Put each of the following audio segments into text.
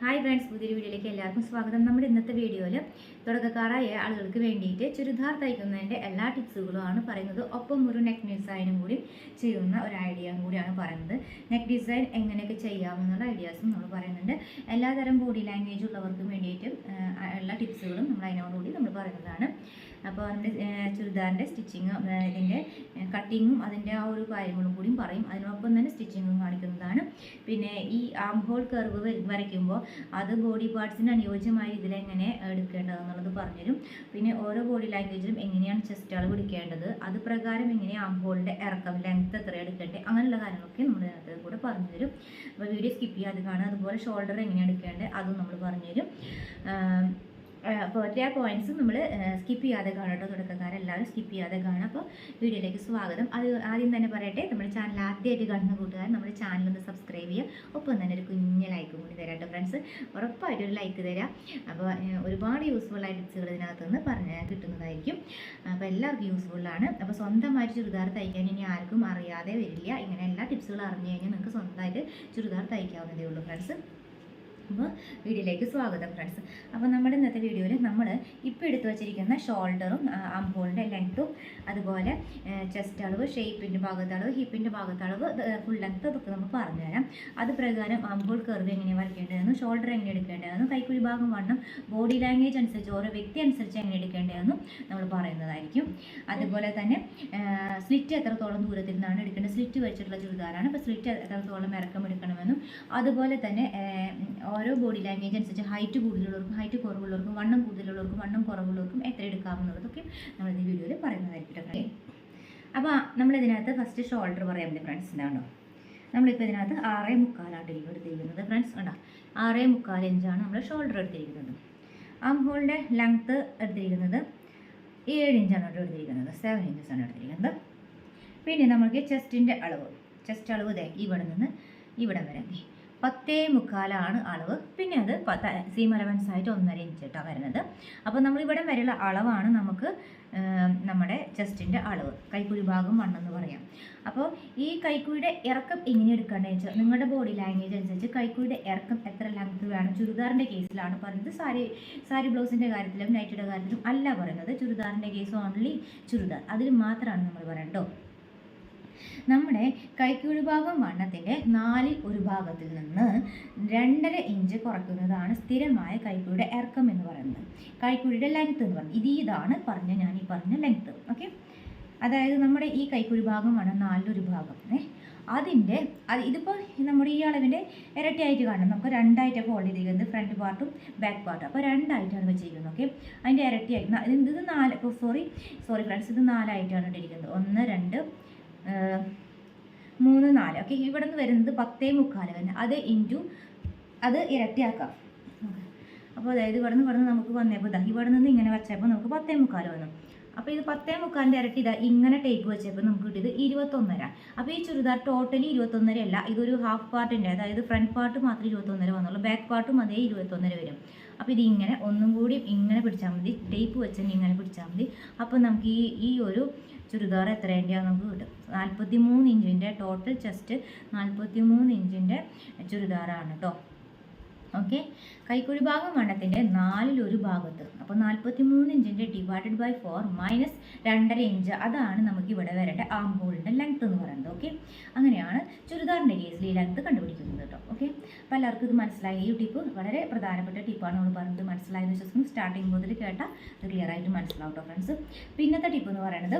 Hi friends പുതിയൊരു വീഡിയോയിലേക്ക് എല്ലാവർക്കും സ്വാഗതം. നമ്മുടെ ഇന്നത്തെ വീഡിയോയിൽ തുടക്കക്കാരായ ആളുകൾക്ക് വേണ്ടിയിട്ട് ചുരിദാർ തയ്ക്കുന്നതിന്റെ എല്ലാ ടിപ്സുകളുമാണ് പറയുന്നത്. ഒപ്പം ഒരു നെക്ക് ഡിസൈനും കൂടി ചെയ്യുന്ന ഒരു ഐഡിയ കൂടിയാണ് പറയുന്നത്. നെക്ക് ഡിസൈൻ എങ്ങനെയൊക്കെ ചെയ്യാമെന്നുള്ള ഐഡിയാസും നമ്മൾ പറയുന്നുണ്ട്. എല്ലാതരം ബോഡി ലാംഗ്വേജ് ഉള്ളവർക്കും വേണ്ടിയിട്ട് എല്ലാ ടിപ്സുകളും നമ്മൾ അതിനോടുകൂടി നമ്മൾ പറയുന്നതാണ്. അപ്പോൾ അതിന്റെ ചുരിദാറിന്റെ സ്റ്റിച്ചിങ് ഇതിന്റെ കട്ടിങ്ങും അതിന്റെ ആ ഒരു കാര്യങ്ങളും കൂടിയും പറയും. അതിനൊപ്പം തന്നെ സ്റ്റിച്ചിങ്ങും കാണിക്കുന്നതാണ്. പിന്നെ ഈ ആം ഹോൾ കർവ് വരയ്ക്കുമ്പോൾ അത് ബോഡി പാർട്സിന് അനുയോജ്യമായ ഇതിൽ എങ്ങനെ എടുക്കേണ്ടതെന്നുള്ളത് പറഞ്ഞുതരും. പിന്നെ ഓരോ ബോഡി ലാംഗ്വേജിലും എങ്ങനെയാണ് ചെസ്റ്റ് അളവ് എടുക്കേണ്ടത് അത് പ്രകാരം എങ്ങനെയാണ് ആം ഹോളിന്റെ ഇറക്കം ലെങ്ത് എത്ര എടുക്കേണ്ടത് അങ്ങനെയുള്ള കാര്യങ്ങളൊക്കെ നമ്മൾ ഇതിനകത്ത് കൂടെ പറഞ്ഞുതരും. അപ്പോൾ വീഡിയോ സ്കിപ്പ് ചെയ്യാതെ കാണുക. അതുപോലെ ഷോൾഡർ എങ്ങനെയാണ് എടുക്കേണ്ടത് അതും നമ്മൾ പറഞ്ഞു തരും അപ്പോൾ ഒറ്റ പോയിന്റ്സ് നമ്മൾ സ്കിപ്പ് ചെയ്യാതെ കാണും കേട്ടോ തുടക്കക്കാരെല്ലാവരും സ്കിപ്പ് ചെയ്യാതെ കാണും. അപ്പോൾ വീഡിയോയിലേക്ക് സ്വാഗതം. അത് ആദ്യം തന്നെ പറയട്ടെ നമ്മുടെ ചാനൽ ആദ്യമായിട്ട് കാണുന്ന കൂട്ടുകാർ നമ്മുടെ ചാനൽ ഒന്ന് സബ്സ്ക്രൈബ് ചെയ്യുക. ഒപ്പം തന്നെ ഒരു കുഞ്ഞ് ലൈക്കും കൂടി തരാം കേട്ടോ ഫ്രണ്ട്സ് ഉറപ്പായിട്ടും ഒരു ലൈക്ക് തരാം. അപ്പോൾ ഒരുപാട് യൂസ്ഫുൾ ആയ ടിപ്സുകൾ ഇതിനകത്ത് നിന്ന് പറഞ്ഞ് കിട്ടുന്നതായിരിക്കും. അപ്പോൾ എല്ലാവർക്കും യൂസ്ഫുള്ളാണ് അപ്പോൾ സ്വന്തമായിട്ട് ചുരിദാർ തയ്ക്കാൻ ഇനി ആർക്കും അറിയാതെ വരില്ല. ഇങ്ങനെ എല്ലാ ടിപ്സുകളും അറിഞ്ഞു കഴിഞ്ഞാൽ നിങ്ങൾക്ക് സ്വന്തമായിട്ട് ചുരിദാർ തയ്ക്കാവുന്നതേ ഉള്ളൂ ഫ്രണ്ട്സ് അപ്പോൾ വീഡിയോയിലേക്ക് സ്വാഗതം ഫ്രണ്ട്സ് അപ്പോൾ നമ്മുടെ ഇന്നത്തെ വീഡിയോയിൽ നമ്മൾ ഇപ്പോൾ എടുത്തു വച്ചിരിക്കുന്ന ഷോൾഡറും അംബോളിന്റെ ലെങ്ത്തും അതുപോലെ ചെസ്റ്റ് അളവ് ഷേപ്പിന്റെ ഭാഗത്തളവ് ഹിപ്പിന്റെ ഭാഗത്തളവ് ഫുൾ ലെങ്ത്ത് അതൊക്കെ നമുക്ക് പറഞ്ഞുതരാം അത് പ്രകാരം അംബോൾ കർവ് എങ്ങനെ വരയ്ക്കേണ്ടതെന്നും ഷോൾഡർ എങ്ങനെ എടുക്കേണ്ടതെന്നും കൈക്കുഴി ഭാഗം വണ്ണം ബോഡി ലാംഗ്വേജ് അനുസരിച്ച് ഓരോ വ്യക്തി അനുസരിച്ച് എങ്ങനെ എടുക്കേണ്ടതെന്നും നമ്മൾ പറയുന്നതായിരിക്കും. അതുപോലെ തന്നെ സ്ലിറ്റ് എത്രത്തോളം ദൂരത്തിൽ നിന്നാണ് എടുക്കേണ്ടത്? സ്ലിറ്റ് വെച്ചിട്ടുള്ള ചുരിദാറാണ്. അപ്പോൾ സ്ലിറ്റ് എത്രത്തോളം ഇറക്കം എടുക്കണമെന്നും അതുപോലെ തന്നെ ഓരോ ബോഡി ലാംഗ്വേജ് അനുസരിച്ച് ഹൈറ്റ് കൂടുതലുള്ളവർക്കും ഹൈറ്റ് കുറവുള്ളവർക്കും വണ്ണം കൂടുതലുള്ളവർക്കും വണ്ണം കുറവുള്ളവർക്കും എത്ര എടുക്കാമെന്നുള്ളതൊക്കെ നമ്മൾ ഈ വീഡിയോയിൽ പറയുന്നതായിരിക്കും അപ്പോൾ നമ്മളിതിനകത്ത് ഫസ്റ്റ് ഷോൾഡർ പറയാൻ പറ്റും ഫ്രണ്ട്സ് ഉണ്ടാവണോ നമ്മളിപ്പോൾ ഇതിനകത്ത് ആറേ മുക്കാലാണ് എടുത്തിരിക്കുന്നത് ഫ്രണ്ട്സ് ഉണ്ടോ ആറേ മുക്കാൽ ഇഞ്ചാണ് നമ്മൾ ഷോൾഡർ എടുത്തിരിക്കുന്നത്. ആം ഹോളിന്റെ ലെങ്ത്ത് എടുത്തിരിക്കുന്നത് ഏഴ് ഇഞ്ചാണ് എടുത്തിരിക്കുന്നത് സെവൻ ഇഞ്ചസ് ആണ് എടുത്തിരിക്കുന്നത്. പിന്നെ നമുക്ക് ചെസ്റ്റിന്റെ അളവ് ചെസ്റ്റ് അളവ് ഇതേ ഇവിടെ നിന്ന് ഇവിടെ വരെ. പത്തേ മുക്കാലാണ് അളവ്. പിന്നെ അത് പത്ത് സീം അലവൻസ് ആയിട്ട് ഒന്നര ഇഞ്ച് കേട്ടോ വരുന്നത്. അപ്പോൾ നമ്മൾ ഇവിടെ വരെയുള്ള അളവാണ് നമുക്ക് നമ്മുടെ ചെസ്റ്റിന്റെ അളവ്. കൈക്കുഴി ഭാഗം വണ്ണെന്ന് പറയാം. അപ്പോൾ ഈ കൈക്കുഴിയുടെ ഇറക്കം എങ്ങനെ എടുക്കേണ്ടത് വെച്ചാൽ നിങ്ങളുടെ ബോഡി ലാംഗ്വേജ് അനുസരിച്ച് കൈക്കുഴിയുടെ ഇറക്കം എത്ര ലെങ്ത് വേണം. ചുരിദാറിന്റെ കേസിലാണ് പറയുന്നത്. സാരി സാരി ബ്ലൗസിന്റെ കാര്യത്തിലും നൈറ്റിയുടെ കാര്യത്തിലും അല്ല പറയുന്നത്. ചുരിദാറിന്റെ കേസ് ഓൺലി ചുരിദാർ. അതിൽ മാത്രമാണ് നമ്മൾ പറയണ്ടോ നമ്മുടെ കൈക്കുഴി ഭാഗം വണ്ണത്തിന്റെ നാലിൽ ഒരു ഭാഗത്തിൽ നിന്ന് രണ്ടര ഇഞ്ച് കുറയ്ക്കുന്നതാണ് സ്ഥിരമായ കൈക്കുഴിയുടെ ഇറക്കം എന്ന് പറയുന്നത്. കൈക്കുഴിയുടെ ലെങ്ത് എന്ന് പറയുന്നത്. ഇത് ഇതാണ് പറഞ്ഞ ഞാൻ ഈ പറഞ്ഞ ലെങ്ത് ഓക്കെ അതായത് നമ്മുടെ ഈ കൈക്കുഴി ഭാഗമാണ് നാലിലൊരു ഭാഗം. ഏ? അതിന്റെ അത് ഇതിപ്പോൾ നമ്മുടെ ഈ അളവിന്റെ ഇരട്ടിയായിട്ട് കാണണം നമുക്ക് രണ്ടായിട്ട് ഫോൾഡ് ചെയ്തിരിക്കുന്നത്. ഫ്രണ്ട് പാർട്ടും ബാക്ക് പാർട്ടും അപ്പോൾ രണ്ടായിട്ടാണ് വെച്ചിരിക്കുന്നത്. ഓക്കെ അതിന്റെ ഇരട്ടിയായിട്ട്. ഇത് നാല് സോറി സോറി ഫ്രണ്ട്സ് ഇത് നാലായിട്ടാണ് ഇട്ടിരിക്കുന്നത്. ഒന്ന് രണ്ട് മൂന്ന് നാല്. ഓക്കെ ഇവിടെ നിന്ന് വരുന്നത് പത്തേ മുക്കാൽ തന്നെ അത് ഇന്റു അത് ഇരട്ടിയാക്കാം. അപ്പോൾ അതായത് ഇവിടെ നിന്ന് ഇവിടെ നിന്ന് നമുക്ക് വന്നപ്പോൾ ഇതാ ഇവിടെ നിന്ന് ഇങ്ങനെ വെച്ചപ്പോൾ നമുക്ക് പത്തേ മുക്കാൽ വന്നു. അപ്പോൾ ഇത് പത്തേ മുക്കാലിന്റെ ഇരട്ടി ഇതാ ഇങ്ങനെ ടേപ്പ് വെച്ചപ്പോൾ നമുക്ക് കിട്ടിയത് ഇരുപത്തൊന്നര. അപ്പോൾ ഈ ചുരിദാർ ടോട്ടലി ഇരുപത്തൊന്നര അല്ല ഇതൊരു ഹാഫ് പാർട്ടിന്റെ അതായത് ഫ്രണ്ട് പാർട്ട് മാത്രമേ ഇരുപത്തൊന്നര വന്നുള്ളൂ. ബാക്ക് പാർട്ടും അതേ ഇരുപത്തൊന്നര വരും. അപ്പോൾ ഇത് ഇങ്ങനെ ഒന്നും കൂടി ഇങ്ങനെ പിടിച്ചാൽ മതി. ടേപ്പ് വെച്ച് ഇങ്ങനെ പിടിച്ചാൽ മതി. അപ്പോൾ നമുക്ക് ഈ ഈ ഒരു ചുരിദാർ എത്രേന്റെയാണ് നമുക്ക് കിട്ടും? നാൽപ്പത്തി മൂന്ന് ഇഞ്ചിന്റെ ടോട്ടൽ ചെസ്റ്റ് നാൽപ്പത്തി മൂന്ന് ഇഞ്ചിന്റെ ചുരിദാറാണ് കേട്ടോ ഓക്കെ കൈക്കുഴി ഭാഗം വണ്ണത്തിന്റെ നാലിലൊരു ഭാഗത്ത്. അപ്പോൾ നാൽപ്പത്തി മൂന്ന് ഇഞ്ചിന്റെ ഡിവൈഡഡ് ബൈ ഫോർ മൈനസ് രണ്ടര ഇഞ്ച്. അതാണ് നമുക്ക് ഇവിടെ വരേണ്ട ആം ഹോളിന്റെ ലെങ്ത് എന്ന് പറയുന്നത്. ഓക്കെ അങ്ങനെയാണ് ചുരിദാറിന്റെ കേസിൽ ഈ ലെങ്ത് കണ്ടുപിടിക്കുന്നത്. എല്ലാവർക്കും ഇത് മനസ്സിലായി. ഈ ടിപ്പ് വളരെ പ്രധാനപ്പെട്ട ടിപ്പാണ് നമ്മൾ പറഞ്ഞത്. മനസ്സിലായെന്ന് വിശ്വസിക്കുന്നു. സ്റ്റാർട്ടിങ് മുതൽ കേട്ടാൽ അത് ക്ലിയർ ആയിട്ട് മനസ്സിലാവും കേട്ടോ ഫ്രണ്ട്സ് പിന്നത്തെ ടിപ്പ് എന്ന് പറയുന്നത്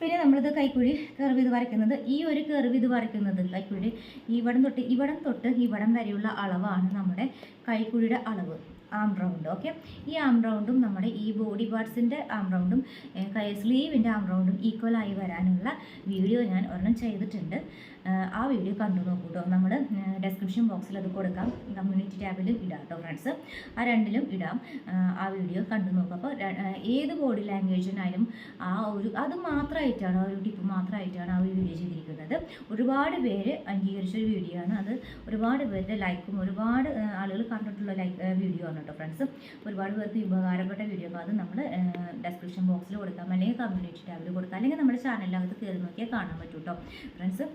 പിന്നെ നമ്മളിത് കൈക്കുഴി കർവ് ഇത് വരയ്ക്കുന്നത്. ഈ ഒരു കർവ് ഇത് വരയ്ക്കുന്നത് കൈക്കുഴി ഇവിടം തൊട്ട് ഇവിടം തൊട്ട് ഇവിടം വരെയുള്ള അളവാണ് നമ്മുടെ കൈക്കുഴിയുടെ അളവ്. ആം റൗണ്ട് ഓക്കെ ഈ ആം റൗണ്ടും നമ്മുടെ ഈ ബോഡി പാർട്സിന്റെ ആം റൗണ്ടും കൈ സ്ലീവിന്റെ ആം റൗണ്ടും ഈക്വലായി വരാനുള്ള വീഡിയോ ഞാൻ ഒരെണ്ണം ചെയ്തിട്ടുണ്ട്. ആ വീഡിയോ കണ്ടു നോക്കൂ കേട്ടോ നമ്മൾ ഡെസ്ക്രിപ്ഷൻ ബോക്സിൽ അത് കൊടുക്കാം. കമ്മ്യൂണിറ്റി ടാബിലും ഇടാം കേട്ടോ ഫ്രണ്ട്സ് ആ രണ്ടിലും ഇടാം. ആ വീഡിയോ കണ്ടു നോക്കുക അപ്പോൾ ഏത് ബോഡി ലാംഗ്വേജിനായാലും ആ ഒരു അത് മാത്രമായിട്ടാണ് ഒരു ടിപ്പ് മാത്രമായിട്ടാണ് ആ ഒരു വീഡിയോ ചെയ്തിരിക്കുന്നത്. ഒരുപാട് പേര് അംഗീകരിച്ച ഒരു വീഡിയോ ആണ് അത്. ഒരുപാട് പേരുടെ ലൈക്കും ഒരുപാട് ആളുകൾ കണ്ടിട്ടുള്ള ലൈക്ക് വീഡിയോ ആണ് കേട്ടോ ഫ്രണ്ട്സ് ഒരുപാട് പേർക്ക് ഉപകാരപ്പെട്ട വീഡിയോ അപ്പോൾ അത് നമ്മൾ ഡെസ്ക്രിപ്ഷൻ ബോക്സിൽ കൊടുക്കാം. അല്ലെങ്കിൽ കമ്മ്യൂണിറ്റി ടാബിൽ കൊടുക്കാം. അല്ലെങ്കിൽ നമ്മുടെ ചാനലിനകത്ത് കയറി നോക്കിയാൽ കാണാൻ പറ്റും കേട്ടോ ഫ്രണ്ട്സ്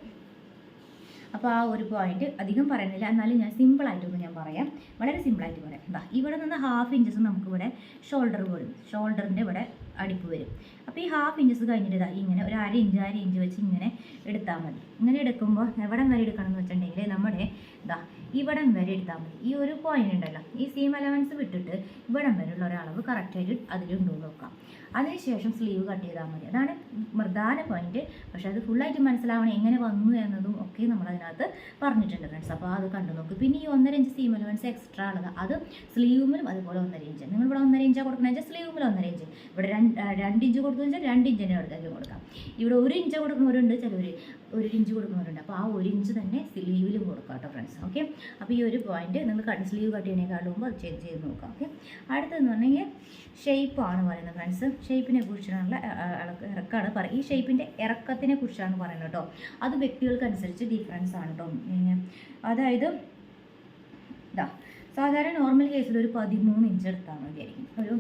അപ്പോൾ ആ ഒരു പോയിന്റ് അധികം പറയുന്നില്ല എന്നാലും ഞാൻ സിമ്പിളായിട്ടൊന്ന് ഞാൻ പറയാം. വളരെ സിമ്പിളായിട്ട് പറയാം. എന്താ ഇവിടെ നിന്ന് ഹാഫ് ഇഞ്ചസ് നമുക്കിവിടെ ഷോൾഡർ വരും ഷോൾഡറിന്റെ ഇവിടെ അടിപ്പ് വരും. അപ്പോൾ ഈ ഹാഫ് ഇഞ്ചസ് കഴിഞ്ഞിട്ട് ഇതാ ഇങ്ങനെ ഒരു അര ഇഞ്ച് അര ഇഞ്ച് വെച്ച് ഇങ്ങനെ എടുത്താൽ മതി. ഇങ്ങനെ എടുക്കുമ്പോൾ എവിടം വരെ എടുക്കണം എന്ന് വെച്ചിട്ടുണ്ടെങ്കിൽ നമ്മുടെ ഇതാ ഇവിടം വരെ എടുത്താൽ മതി. ഈ ഒരു പോയിന്റ് ഉണ്ടല്ലോ. ഈ സീം അലവൻസ് വിട്ടിട്ട് ഇവിടം വരെയുള്ള ഒരളവ് കറക്റ്റായിട്ട് അതിലുണ്ടോ നോക്കാം. അതിനുശേഷം സ്ലീവ് കട്ട് ചെയ്താൽ മതി. അതാണ് പ്രധാന പോയിന്റ് പക്ഷെ അത് ഫുള്ളായിട്ട് മനസ്സിലാവണം എങ്ങനെ വന്നു എന്നതും ഒക്കെ നമ്മൾ അതിനകത്ത് പറഞ്ഞിട്ടുണ്ട് ഫ്രണ്ട്സ് അപ്പോൾ അത് കണ്ടു നോക്ക്. പിന്നെ ഈ ഒന്നര ഇഞ്ച് സീം അലവൻസ് എക്സ്ട്രാ ഉള്ളത്. അത് സ്ലീവിലും അതുപോലെ ഒന്നര ഇഞ്ച് നിങ്ങൾ ഇവിടെ ഒന്നര ഇഞ്ചാണ് കൊടുക്കണമെന്ന് വെച്ചാൽ സ്ലീവുമിൽ ഒന്നര ഇഞ്ച് ഇവിടെ രണ്ട് രണ്ട് ഇഞ്ച് കൊടുത്തു വെച്ചാൽ രണ്ട് ഇഞ്ചിനെ എടുക്കാൻ കൊടുക്കാം. ഇവിടെ ഒരു ഇഞ്ച് കൊടുക്കുന്നവരുണ്ട് ചിലവർ ഒരു ഇഞ്ച് കൊടുക്കുന്നവരുണ്ട്. അപ്പോൾ ആ ഒരു ഇഞ്ച് തന്നെ സ്ലീവിലും കൊടുക്കാം കേട്ടോ ഫ്രണ്ട്സ് ഓക്കെ അപ്പോൾ ഈ ഒരു പോയിന്റ് നിങ്ങൾ കട്ട് സ്ലീവ് കട്ട് ചെയ്യുന്നതിനേക്കാളും മുമ്പ് അത് ചെയ്ത് ചെയ്ത് നോക്കാം. ഓക്കെ അടുത്തതെന്ന് പറഞ്ഞെങ്കിൽ ഷേപ്പാണ് പറയുന്നത് ഫ്രണ്ട്സ് ഷേപ്പിനെ കുറിച്ചാണുള്ള ഇറക്കാണ് പറയുക ഈ ഷേപ്പിന്റെ ഇറക്കത്തിനെ കുറിച്ചാണ് പറയുന്നത് കേട്ടോ. അത് വ്യക്തികൾക്കനുസരിച്ച് ഡിഫറൻസ് ആണ് കേട്ടോ. അതായത് സാധാരണ നോർമൽ കേസിൽ ഒരു പതിമൂന്ന് ഇഞ്ച് എടുത്താൽ മതിയായിരിക്കും ഒരു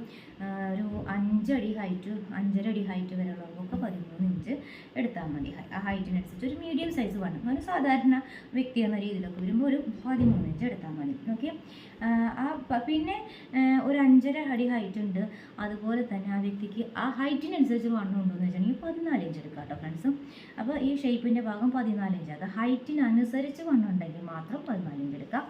ഒരു അഞ്ചടി ഹൈറ്റ് അഞ്ചര അടി ഹൈറ്റ് വരെയുള്ളവർക്കൊക്കെ പതിമൂന്ന് ഇഞ്ച് എടുത്താൽ മതി. ആ ഹൈറ്റിനനുസരിച്ച് ഒരു മീഡിയം സൈസ് വേണം. ഒരു സാധാരണ വ്യക്തി എന്ന രീതിയിലൊക്കെ വരുമ്പോൾ ഒരു പതിമൂന്ന് ഇഞ്ച് എടുത്താൽ മതി. ഓക്കെ ആ പിന്നെ ഒരു അഞ്ചര അടി ഹൈറ്റ് ഉണ്ട്. അതുപോലെ തന്നെ ആ വ്യക്തിക്ക് ആ ഹൈറ്റിനനുസരിച്ച് വണ്ണമുണ്ടോ എന്ന് വെച്ചിട്ടുണ്ടെങ്കിൽ പതിനാല് ഇഞ്ച് എടുക്കാം കേട്ടോ ഫ്രണ്ട്സ് അപ്പോൾ ഈ ഷേപ്പിന്റെ ഭാഗം പതിനാല് ഇഞ്ച് അത് ഹൈറ്റിനനുസരിച്ച് വണ്ണം ഉണ്ടെങ്കിൽ മാത്രം പതിനാല് ഇഞ്ച് എടുക്കാം.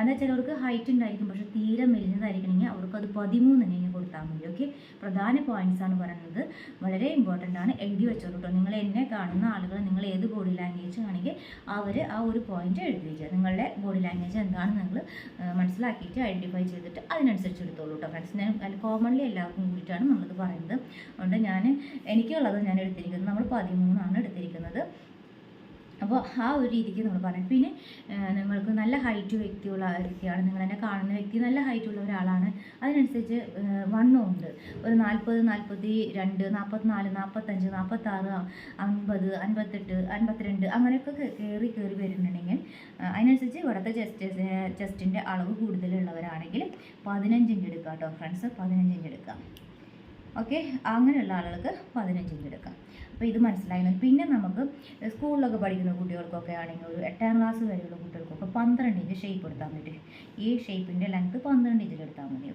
എന്നാൽ ചിലവർക്ക് ഹൈറ്റ് ഉണ്ടായിരിക്കും പക്ഷെ തീരെ മെലിഞ്ഞതായിരിക്കണമെങ്കിൽ അവർക്ക് അത് പതിമൂന്ന് തന്നെ കൊടുത്താൽ മതി. ഓക്കെ പ്രധാന പോയിന്റ്സ് ആണ് പറയുന്നത്. വളരെ ഇമ്പോർട്ടന്റ് ആണ്. എഴുതി വെച്ചോളൂ കേട്ടോ നിങ്ങൾ എന്നെ കാണുന്ന ആളുകൾ നിങ്ങൾ ഏത് ബോഡി ലാംഗ്വേജ് ആണെങ്കിൽ അവർ ആ ഒരു പോയിന്റ് എഴുതി വയ്ക്കുക നിങ്ങളുടെ ബോഡി ലാംഗ്വേജ് എന്താണെന്ന് നിങ്ങൾ മനസ്സിലാക്കിയിട്ട് ഐഡന്റിഫൈ ചെയ്തിട്ട് അതിനനുസരിച്ച് എടുത്തോളൂ കേട്ടോ ഫ്രണ്ട്സ് ഞാൻ കോമൺലി എല്ലാവർക്കും കൂടിയിട്ടാണ് നമ്മളിത് പറയുന്നത്. അതുകൊണ്ട് ഞാൻ എനിക്കുള്ളത് ഞാൻ എടുത്തിരിക്കുന്നത് നമ്മൾ പതിമൂന്നാണ് എടുത്തിരിക്കുന്നത്. അപ്പോൾ ആ ഒരു രീതിക്ക് നമ്മൾ പറയാം പിന്നെ നിങ്ങൾക്ക് നല്ല ഹൈറ്റ് വ്യക്തിയുള്ള വ്യക്തിയാണ്. നിങ്ങൾ എന്നെ കാണുന്ന വ്യക്തി നല്ല ഹൈറ്റ് ഉള്ള ഒരാളാണ്. അതിനനുസരിച്ച് വണ്ണവും ഉണ്ട്. ഒരു നാൽപ്പത് നാൽപ്പത്തി രണ്ട് നാൽപ്പത്തിനാല് നാൽപ്പത്തഞ്ച് നാൽപ്പത്താറ് അൻപത് അൻപത്തെട്ട് അൻപത്തിരണ്ട് അങ്ങനെയൊക്കെ കയറി കയറി വരുന്നുണ്ടെങ്കിൽ അതിനനുസരിച്ച് ഇവിടുത്തെ ചെസ്റ്റ് ചെസ്റ്റിന്റെ അളവ് കൂടുതലുള്ളവരാണെങ്കിൽ പതിനഞ്ചിന്റെ എടുക്കുക എടുക്കാം കേട്ടോ ഫ്രണ്ട്സ് പതിനഞ്ചിന്റെ എടുക്കാം ഓക്കെ അങ്ങനെയുള്ള ആളുകൾക്ക് പതിനഞ്ചിന്റെ എടുക്കാം. അപ്പോൾ ഇത് മനസ്സിലായിരുന്നു പിന്നെ നമുക്ക് സ്കൂളിലൊക്കെ പഠിക്കുന്ന കുട്ടികൾക്കൊക്കെ ആണെങ്കിൽ ഒരു എട്ടാം ക്ലാസ് വരെയുള്ള കുട്ടികൾക്കൊക്കെ പന്ത്രണ്ട് ഇഞ്ച് ഷേപ്പ് എടുത്താൽ മതി. ഈ ഷേപ്പിന്റെ ലെങ്ത് പന്ത്രണ്ട് ഇഞ്ചിൽ എടുത്താൽ മതി.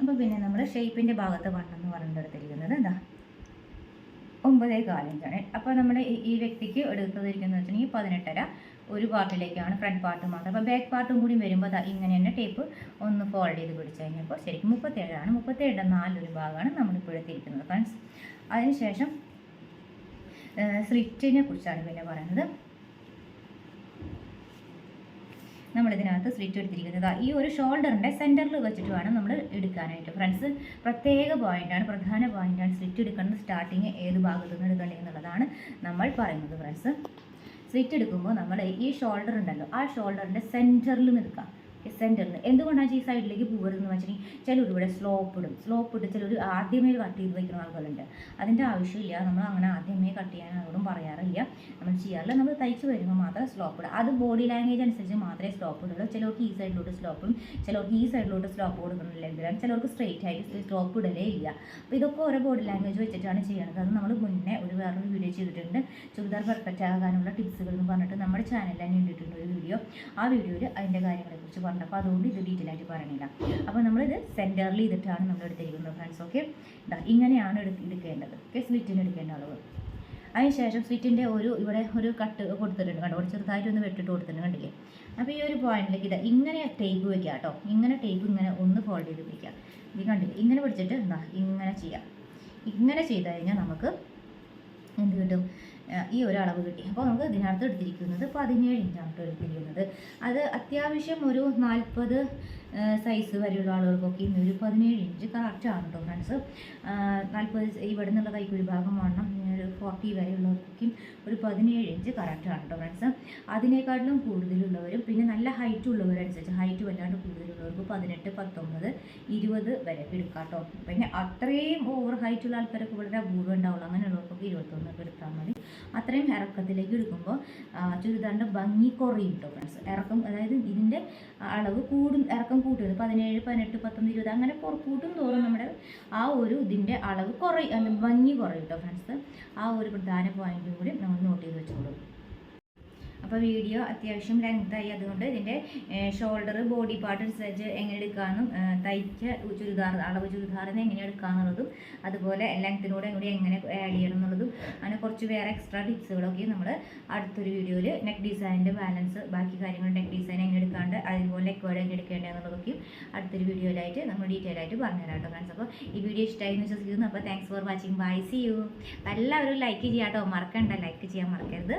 അപ്പോൾ പിന്നെ നമ്മൾ ഷേപ്പിന്റെ ഭാഗത്ത് വണ്ണെന്ന് എടുത്തിരിക്കുന്നത് എന്താ? ഒമ്പതേ കാലിഞ്ചാണ് അപ്പോൾ നമ്മൾ ഈ വ്യക്തിക്ക് എടുത്തതിരിക്കുന്നത് വെച്ചിട്ടുണ്ടെങ്കിൽ പതിനെട്ടര ഒരു പാർട്ടിലേക്കാണ് ഫ്രണ്ട് പാർട്ട് മാത്രം. അപ്പോൾ ബാക്ക് പാർട്ടും കൂടി വരുമ്പോൾ ഇങ്ങനെ തന്നെ ടേപ്പ് ഒന്ന് ഫോൾഡ് ചെയ്ത് പിടിച്ച് കഴിഞ്ഞപ്പോൾ ശരിക്കും മുപ്പത്തേഴാണ് മുപ്പത്തേഴിന്റെ നാലൊരു ഭാഗമാണ് നമ്മളിപ്പോൾ എടുത്തിരിക്കുന്നത് ഫ്രണ്ട്സ് അതിനുശേഷം സ്ലിറ്റിനെ കുറിച്ചാണ് പിന്നെ പറയുന്നത്. നമ്മൾ ഇതിനകത്ത് സ്ലിറ്റ് എടുത്തിരിക്കുന്നത് ഈ ഒരു ഷോൾഡറിന്റെ സെന്ററിൽ വെച്ചിട്ട് വേണം നമ്മൾ എടുക്കാനായിട്ട്. ഫ്രണ്ട്സ് പ്രത്യേക പോയിന്റാണ് പ്രധാന പോയിന്റാണ് സ്ലിറ്റ് എടുക്കേണ്ടത് സ്റ്റാർട്ടിങ് ഏത് ഭാഗത്തു നിന്ന് എടുക്കേണ്ടത് എന്നുള്ളതാണ് നമ്മൾ പറയുന്നത് ഫ്രണ്ട്സ്. സ്ലിറ്റ് എടുക്കുമ്പോൾ നമ്മൾ ഈ ഷോൾഡർ ഉണ്ടല്ലോ ആ ഷോൾഡറിന്റെ സെന്ററിൽ നിൽക്കാം സെന്ററിൽ എന്തുകൊണ്ടാണ് ഈ സൈഡിലേക്ക് പോകരുതെന്ന് വെച്ചിട്ടുണ്ടെങ്കിൽ ചിലർ ഇവിടെ സ്ലോപ്പ് ഇടും. സ്ലോപ്പ് ഇട്ട് ചിലർ ആദ്യമേ കട്ട് ചെയ്ത് വയ്ക്കുന്ന ആളുകളുണ്ട്. അതിന്റെ ആവശ്യമില്ല. നമ്മൾ അങ്ങനെ ആദ്യമേ കട്ട് ചെയ്യാൻ ആരോടും പറയാറില്ല. നമ്മൾ ചെയ്യാറില്ല. നമ്മൾ തയ്ച്ച് വരുമ്പോൾ മാത്രം സ്ലോപ്പ് ഇടുക. അത് ബോഡി ലാംഗ്വേജ് അനുസരിച്ച് മാത്രമേ സ്ലോപ്പ് ഇടുള്ളൂ. ചിലർക്ക് ഈ സൈഡിലോട്ട് സ്ലോപ്പും ചിലർക്ക് ഈ സൈഡിലോട്ട് സ്ലോപ്പ് കൊടുക്കുന്നില്ലെങ്കിലും ചിലർക്ക് സ്ട്രെയിറ്റ് ആയിട്ട് സ്ലോപ്പ് ഇടലേ ഇല്ല. അപ്പോൾ ഇതൊക്കെ ഓരോ ബോഡി ലാംഗ്വേജ് വെച്ചിട്ടാണ് ചെയ്യുന്നത് അത് നമ്മൾ മുന്നേ ഒരു വേറൊരു വീഡിയോ ചെയ്തിട്ടുണ്ട്. ചുരിദാർ പെർഫെക്റ്റ് ആകാനുള്ള ടിപ്സുകൾ എന്ന് പറഞ്ഞിട്ട് നമ്മുടെ ചാനലിൽ തന്നെ ഇട്ടിട്ടുണ്ട് ഒരു വീഡിയോ ആ വീഡിയോയിൽ അതിന്റെ കാര്യങ്ങളെക്കുറിച്ച് പറഞ്ഞു അപ്പോൾ അതുകൊണ്ട് ഇത് ഡീറ്റെയിൽ ആയിട്ട് പറയണില്ല. അപ്പോൾ നമ്മളിത് സെന്ററിൽ ഇതിട്ടാണ് നമ്മൾ എടുത്തിരിക്കുന്നത് ഫ്രണ്ട്സ് ഓക്കെ ഇങ്ങനെയാണ് എടു- എടുക്കേണ്ടത്. ഓക്കെ സ്ലിറ്റിന് എടുക്കേണ്ട അളവ്. അതിനുശേഷം സ്ലിറ്റിന്റെ ഒരു ഇവിടെ ഒരു കട്ട് കൊടുത്തിട്ടുണ്ട്. കണ്ടോ? ചെറുതായിട്ട് ഒന്ന് വെട്ടിട്ട് കൊടുത്തിട്ടുണ്ട്. കണ്ടില്ലേ? അപ്പോൾ ഈ ഒരു പോയിന്റിലേക്ക് ഇതാ ഇങ്ങനെ ടേപ്പ് വെക്കുക കേട്ടോ ഇങ്ങനെ ടേപ്പ് ഇങ്ങനെ ഒന്ന് ഫോൾഡ് ചെയ്ത് പിടിക്കുക ഇത് കണ്ടില്ലേ? ഇങ്ങനെ പിടിച്ചിട്ട് എന്താ ഇങ്ങനെ ചെയ്യാം. ഇങ്ങനെ ചെയ്ത് കഴിഞ്ഞാൽ നമുക്ക് എന്ത് കിട്ടും ഈ ഒരു അളവ് കിട്ടി. അപ്പോൾ നമുക്ക് ഇതിനകത്ത് എടുത്തിരിക്കുന്നത് പതിനേഴ് ഇഞ്ചാണ് എടുത്തിരിക്കുന്നത്. അത് അത്യാവശ്യം ഒരു നാൽപ്പത് സൈസ് വരെയുള്ള ആളുകൾക്കൊക്കെ ഇന്ന് ഒരു പതിനേഴ് ഇഞ്ച് കറക്റ്റാണ് കേട്ടോ ഫ്രണ്ട്സ് നാൽപ്പത് ഇവിടെ നിന്നുള്ള കൈക്കുഴി ഭാഗം വേണം ഒരു ഫോർട്ടി വരെയുള്ളവർക്കും ഒരു പതിനേഴ് ഇഞ്ച് കറക്റ്റാണ് കേട്ടോ ഫ്രണ്ട്സ് അതിനേക്കാട്ടിലും കൂടുതലുള്ളവരും പിന്നെ നല്ല ഹൈറ്റ് ഉള്ളവരനുസരിച്ച് ഹൈറ്റ് വല്ലാണ്ട് കൂടുതലുള്ളവർക്ക് പതിനെട്ട് പത്തൊമ്പത് ഇരുപത് വരെ എടുക്കാം കേട്ടോ പിന്നെ അത്രയും ഓവർ ഹൈറ്റ് ഉള്ള ആൾക്കാരൊക്കെ വളരെ അപൂർവം ഉണ്ടാവുള്ളൂ. അങ്ങനെയുള്ളവർക്കൊക്കെ ഇരുപത്തൊന്നൊക്കെ എടുത്താൽ മതി. അത്രയും ഇറക്കത്തിലേക്ക് എടുക്കുമ്പോൾ ചുരിദാറിന്റെ ഭംഗി കുറയും കേട്ടോ ഫ്രണ്ട്സ് ഇറക്കം അതായത് ഇതിന്റെ അളവ് കൂടും ഇറക്കം കൂട്ടുന്നത് പതിനേഴ് പതിനെട്ട് പത്തൊമ്പത് ഇരുപത് അങ്ങനെ കൂട്ടും തോറും നമ്മുടെ ആ ഒരു ഇതിന്റെ അളവ് കുറയും ഭംഗി കുറയും കേട്ടോ ഫ്രണ്ട്സ് ആ ഒരു പ്രധാന പോയിന്റും കൂടി നമ്മൾ നോട്ട് ചെയ്ത് വെച്ചോളൂ. അപ്പോൾ വീഡിയോ അത്യാവശ്യം ലെങ്തായി അതുകൊണ്ട് ഇതിന്റെ ഷോൾഡർ ബോഡി പാർട്ട് അനുസരിച്ച് എങ്ങനെ എടുക്കാമെന്നും തയ്ച്ച ചുരിദാർ അളവ് ചുരിദാറിന് എങ്ങനെ എടുക്കാമെന്നുള്ളതും അതുപോലെ ലെങ്ത്തിനോട് കൂടി എങ്ങനെ ആഡ് ചെയ്യണം എന്നുള്ളതും അങ്ങനെ കുറച്ച് വേറെ എക്സ്ട്രാ ടിപ്സുകളൊക്കെ നമ്മൾ അടുത്തൊരു വീഡിയോയിൽ നെക്ക് ഡിസൈനിന്റെ ബാലൻസ് ബാക്കി കാര്യങ്ങൾ നെക്ക് ഡിസൈൻ എങ്ങനെ എടുക്കാണ്ട് അതുപോലെ നെക്ക് വേർഡ് എങ്ങനെ എടുക്കേണ്ടതെന്നുള്ളതൊക്കെയും അടുത്തൊരു വീഡിയോയിലായിട്ട് നമ്മൾ ഡീറ്റെയിൽ ആയിട്ട് പറഞ്ഞുതരാം കേട്ടോ ഫ്രണ്ട്സ് അപ്പോൾ ഈ വീഡിയോ ഇഷ്ടമായി എന്ന് വിശ്വസിക്കുന്നു. അപ്പോൾ thanks for watching bye see you എല്ലാവരും ലൈക്ക് ചെയ്യാം കേട്ടോ മറക്കണ്ട. ലൈക്ക് ചെയ്യാൻ മറക്കരുത്.